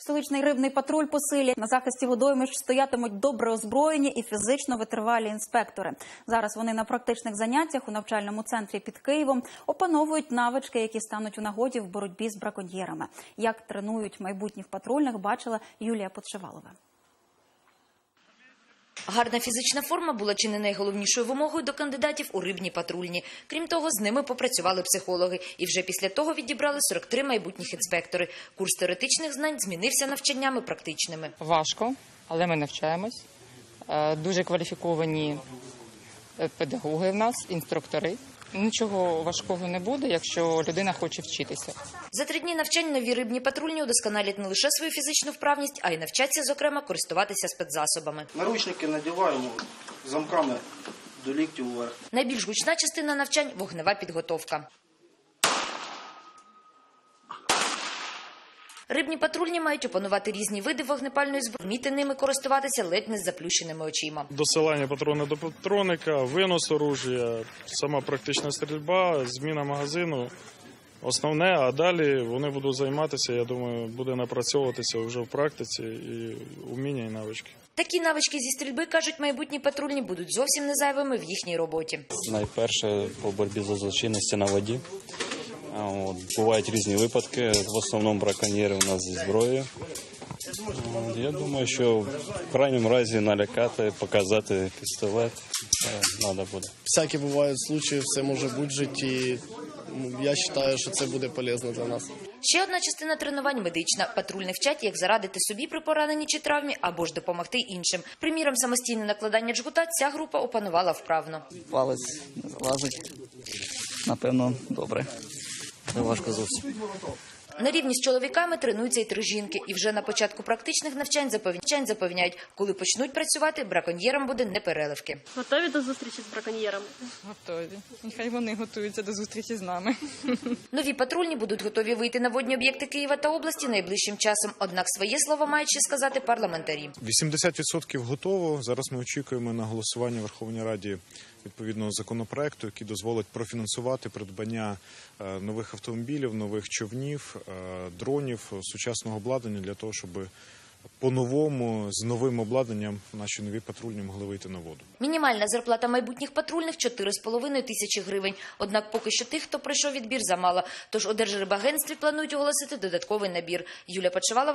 Столичний рибний патруль посилі на захисті водоймищ стоятимуть добре озброєні і фізично витривалі інспектори. Зараз вони на практичних заняттях у навчальному центрі під Києвом опановують навички, які стануть у нагоді в боротьбі з браконьєрами. Як тренують майбутніх патрульних, бачила Юлія Подшивалова. Гарна фізична форма була чи не найголовнішою вимогою до кандидатів у рибні патрульні. Крім того, з ними попрацювали психологи, і вже після того відібрали 43 майбутніх інспектори. Курс теоретичних знань змінився навчаннями практичними. Важко, але ми навчаємось. Е, Дуже кваліфіковані е, педагоги в нас, інструктори. Нічого важкого не буде, якщо людина хоче вчитися. За три дні навчань нові рибні патрульні удосконалять не лише свою фізичну вправність, а й навчаться, зокрема, користуватися спецзасобами. Наручники надіваємо замками до ліктів вверх. Найбільш гучна частина навчань вогнева підготовка. Рибні патрульні мають опанувати різні види вогнепальної зброї, вміти ними користуватися ледь не з заплющеними очима. Досилання патрона до патроника, винос оружия, сама практична стрільба, зміна магазину. Основне, а далі вони будуть займатися, я думаю, буде напрацьовуватися вже в практиці і уміння і навички. Такі навички зі стрільби, кажуть майбутні патрульні, будуть зовсім не зайвими в їхній роботі. Найперше по боротьбі за злочинності на воді. От, бувають різні випадки. В основному браконьєри у нас зі зброєю. От, Я думаю, що в крайньому разі налякати, показати пістолет треба буде. всякі бувають случаї, все може бути в житті. Ну, Я вважаю, що це буде полезно для нас. Ще одна частина тренувань медична. Патрульних вчать, як зарадити собі при пораненні чи травмі, або ж допомогти іншим. Приміром, самостійне накладання джгута ця група опанувала вправно. палець не залазить. Напевно, добре. Не важко зовсім. На рівні з чоловіками тренуються й три жінки. І вже на початку практичних навчань запевняють, запевняють, коли почнуть працювати, браконьєрам буде непереливки. Готові до зустрічі з браконьєрами? Готові. Нехай вони готуються до зустрічі з нами. Нові патрульні будуть готові вийти на водні об'єкти Києва та області найближчим часом. Однак своє слово мають ще сказати парламентарі. 80% готово. Зараз ми очікуємо на голосування в Верховній Раді відповідного законопроекту, який дозволить профінансувати придбання е, нових автомобілів, нових човнів, дронів, е, сучасного обладнання для того, щоб по-новому з новим обладнанням наші нові патрульні могли вийти на воду. Мінімальна зарплата майбутніх патрульних 4,5 тисячі гривень. Однак поки що тих, хто пройшов відбір, замало. Тож у Держрибагентстві планують оголосити додатковий набір. Юлія Почевалова,